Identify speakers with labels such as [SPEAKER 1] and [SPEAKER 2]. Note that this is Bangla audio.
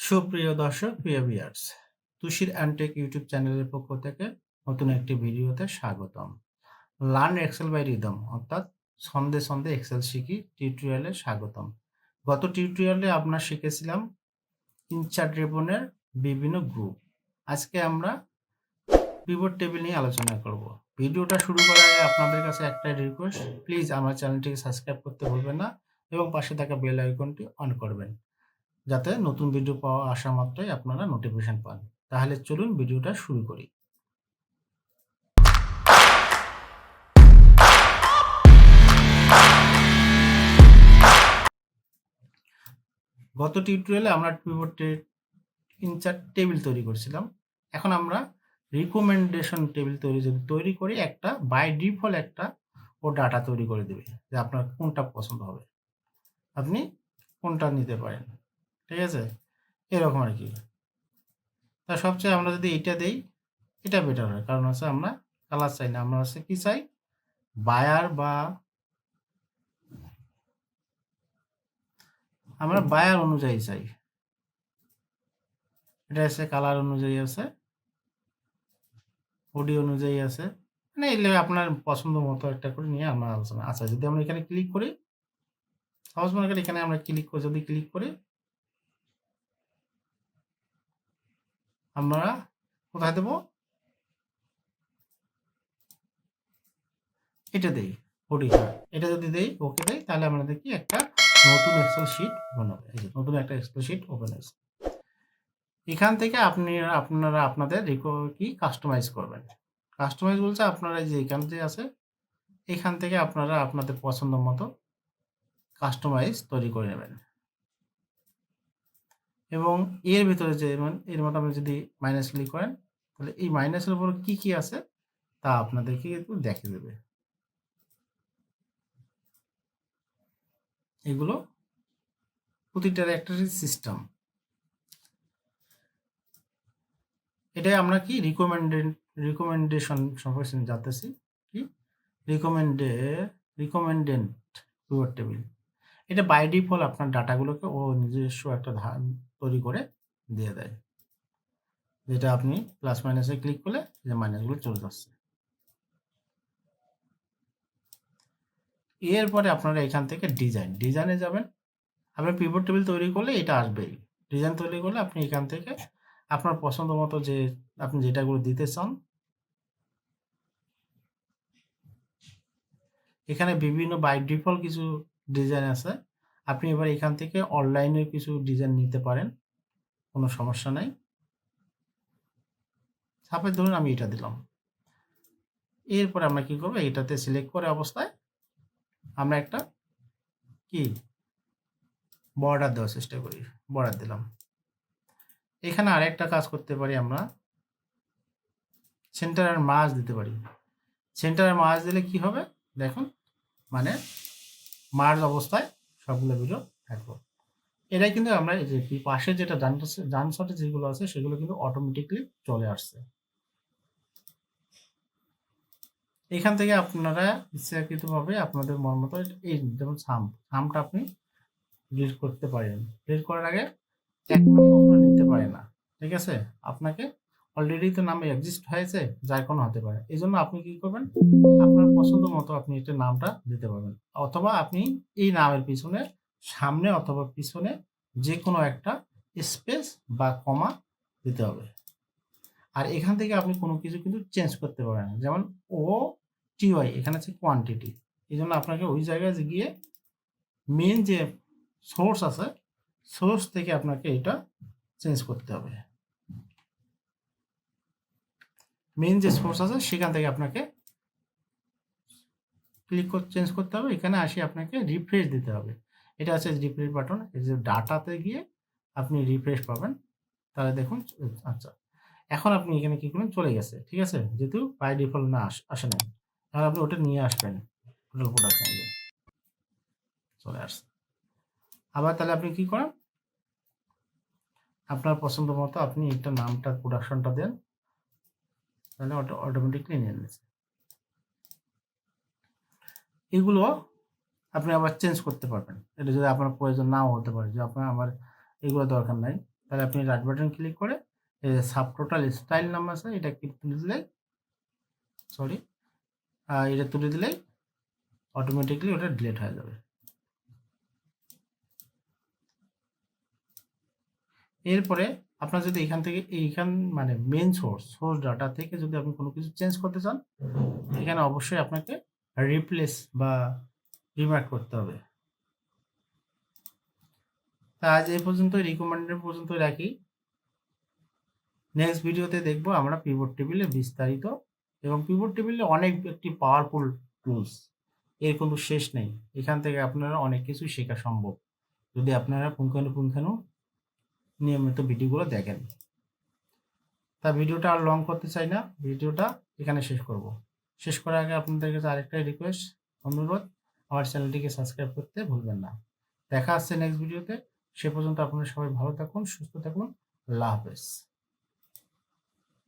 [SPEAKER 1] সুপ্রিয় দর্শক, প্রিয় ভিউয়ার্স, তুষির অ্যান্টেক ইউটিউব চ্যানেলের পক্ষ থেকে নতুন একটি ভিডিওতে স্বাগতম। লার্ন এক্সেল বাই রিদম অর্থাৎ ছন্দে ছন্দে এক্সেল শিখি টিউটোরিয়ালে স্বাগতম। গত টিউটোরিয়ালে আমরা শিখেছিলাম ইনচার্ট রিবনের বিভিন্ন গ্রুপ। আজকে আমরা পিভট টেবিল নিয়ে আলোচনা করব। ভিডিওটা শুরু করার আগে আপনাদের কাছে একটাই রিকোয়েস্ট, প্লিজ আমার চ্যানেলটিকে সাবস্ক্রাইব করতে ভুলবেন না এবং পাশে থাকা বেল আইকনটি অন করবেন। যাতে নতুন ভিডিও পাওয়া আসা মাত্রই আপনারা নোটিফিকেশন পান। তাহলে চলুন ভিডিওটা শুরু করি। গত টিউটোরিয়ালে আমরা ইনচার্ট টেবিল তৈরি করছিলাম। এখন আমরা রিকমেন্ডেশন টেবিল তৈরি যদি তৈরি করি, একটা বাই ডিফল্ট একটা ও ডাটা তৈরি করে দেবে যে আপনার কোনটা পছন্দ হবে। আপনি কোনটা নিতে পারেন। ঠিক আছে? এরকম আর কি তা সবচেয়ে আমরা যদি এটা দেই, এটা বেটার হয়। কারণ হচ্ছে আমরা কালার চাই না। আমরা হচ্ছে কি চাই? বায়ার বা আমরা বায়ার অনুযায়ী চাই। এটা হচ্ছে কালার অনুযায়ী আছে। বডি অনুযায়ী আছে। মানে এগুলো আপনার পছন্দ মতো একটা করে নিয়ে আমরা আলোচনা আচ্ছা যদি আমরা এখানে ক্লিক করি, সাপোজ মনে করি এখানে আমরা ক্লিক করে যদি ক্লিক করি আমরা কোথায় দেব? এটা দেই। হ্যাঁ। এটা যদি দেই, ওকে দেই তাহলে আমাদের কি একটা নতুন এক্সেল শিট ওপেন হবে। নতুন একটা এক্সেল শিট ওপেন হয়েছে। এখান থেকে আপনি আপনারা আপনাদের কি কাস্টমাইজ করবেন। কাস্টমাইজ বলছে আপনারা যে এখান থেকে আছে, এখান থেকে আপনারা আপনাদের পছন্দ মতো কাস্টমাইজ তৈরি করে নেবেন। এবং এর ভিতরে যে মানে এর মধ্যে আপনি যদি মাইনাস ক্লিক করেন, তাহলে এই মাইনাসের উপর কি, কি আছে তা আপনাদেরকে একটু দেখিয়ে দেবে। এগুলো প্রতিটার একটা সিস্টেম। এটাই আমরা কি রিকমেন্ডেড রিকমেন্ডেশন সম্পর্কে জানতেছি। কি? Recommend recommended pivot table. এটা বাই ডিফল আপনার ডাটাগুলোকে ও নিজস্ব একটা ধা তৈরি করে দিয়ে দেয়। যেটা আপনি প্লাস মাইনাসে ক্লিক করলে যে মাইনাসগুলো চলে যাচ্ছে। এরপরে আপনারা এখান থেকে ডিজাইন, ডিজাইনে যাবেন। আপনি পিভট টেবিল তৈরি করলে এটা আসবেই। ডিজাইন তৈরি করলে আপনি এখান থেকে আপনার পছন্দ মতো যে আপনি যেটাগুলো দিতে চান এখানে বিভিন্ন বাই ডিফল্ট কিছু ডিজাইন আছে। আপনি এবার এখান থেকে অনলাইনের কিছু ডিজাইন নিতে পারেন। কোনো সমস্যা নাই। সাপোজ ধরুন আমি এটা দিলাম। এরপরে আমরা কি করব? এটাতে সিলেক্ট করে অবস্থায় আমরা একটা কি? বর্ডার দেওয়ার চেষ্টা করি। বর্ডার দিলাম। এখানে আরেকটা কাজ করতে পারি আমরা। সেন্টার আর মার্জ দিতে পারি। সেন্টার আর মার্জ দিলে কি হবে? দেখুন মানে মার্জ অবস্থায় সবগুলো ভিডিও থাকবে। এটাই কিন্তু আমরা পাশে যেটা ডান সাইডে যেগুলো আছে সেগুলো কিন্তু অটোমেটিক্যালি চলে আসছে। এখান থেকে আপনারা ইচ্ছাকৃতভাবে আপনাদের মন মতো এই যেমন সাম, সামটা আপনি ডিলিট করতে পারেন। ডিলিট করার আগে ১ নাম নিতে পারে না। ঠিক আছে? আপনাকে অলরেডি তো নামে এক্সিস্ট হয়েছে, যার কোনো হতে পারে। এই জন্য আপনি কি করবেন? আপনার পছন্দ মতো আপনি এটা নামটা দিতে পারবেন। অথবা আপনি এই নামের পিছনে সামনে অথবা পিছনে যে কোনো একটা স্পেস বা কমা দিতে হবে। আর এখান থেকে আপনি কোনো কিছু কিন্তু চেঞ্জ করতে পারেন না। যেমন OTY এখানে আছে কোয়ান্টিটি। এই জন্য আপনাকে ওই জায়গায় গিয়ে মেন যে সোর্স আছে, সোর্স থেকে আপনাকে এটা চেঞ্জ করতে হবে। মেইন যে সোর্স আছে, সেখান থেকে আপনাকে ক্লিক করে চেঞ্জ করতে হবে। এখানে আসি আপনাকে রিফ্রেশ দিতে হবে। এটা হচ্ছে রিফ্রেশ বাটন। এই যে ডাটাতে গিয়ে আপনি রিফ্রেশ পাবেন। তাহলে দেখুন আচ্ছা। এখন আপনি এখানে কি করবেন? চলে গেছে। ঠিক আছে? যেহেতু বাই ডিফল্ট না আস, আসে নাই। তাহলে আপনি ওটা নিয়ে আসবেন। টোটাল প্রোডাকশন এ চলে আসছে। আবার তাহলে আপনি কি করেন? আপনার পছন্দ মতো আপনি এটা নামটা প্রোডাকশনটা দেন। তাহলে অটো অটোমেটিক্যালি নিয়ে নিচ্ছে। এগুলো আপনি আবার চেঞ্জ করতে পারবেন। এটা যদি আপনার প্রয়োজন নাও হতে পারে, যে আপনার আমার এগুলো দরকার নাই। তাহলে আপনি রাইট বাটন ক্লিক করে সাব টোটাল স্টাইল নাম আছে, এটা তুলে দিলে সরি এটা তুলে দিলেই অটোমেটিকলি ওটা ডিলেট হয়ে যাবে এরপরে আপনার যদি এখান থেকে, এইখান মানে মেন সোর্স সোর্স ডাটা থেকে যদি আপনি কোনো কিছু চেঞ্জ করতে চান, এখানে অবশ্যই আপনাকে রিপ্লেস বা রিমার্ক করতে হবে। তা আজ এই পর্যন্ত রিকমেন্ডেড পর্যন্ত রাখি। নেক্সট ভিডিওতে দেখব আমরা পিভট টেবিলে বিস্তারিত এবং পিভট টেবিলে অনেক একটি পাওয়ারফুল টুলস এর কোনো শেষ নেই। এখান থেকে আপনারা অনেক কিছু শেখা সম্ভব। যদি আপনারা পুঙ্খানুপুঙ্খানু নিয়মিত ভিডিওগুলো দেখেন। তা ভিডিওটা আর লং করতে চাই না, ভিডিওটা এখানে শেষ করব। শেষ করার আগে আপনাদের কাছে আরেকটাই রিকোয়েস্ট অনুরোধ, আমার চ্যানেলটিকে সাবস্ক্রাইব করতে ভুলবেন না। দেখা আসছে নেক্সট ভিডিওতে সে পর্যন্ত আপনারা সবাই ভালো থাকুন, সুস্থ থাকুন, আল্লাহ হাফেজ।